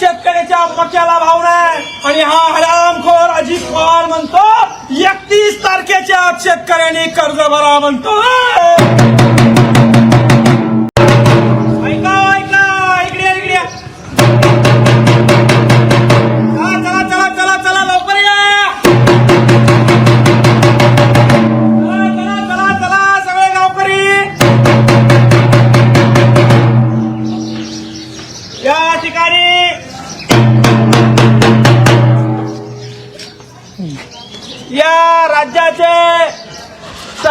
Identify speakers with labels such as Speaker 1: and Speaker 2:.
Speaker 1: शेतकऱ्याच्या पक्षाला भाव नाही. आणि हा हरामखोर अजित पवार म्हणतो एकतीस तारखेच्या आत शेतकऱ्यांनी कर्ज भरा म्हणतो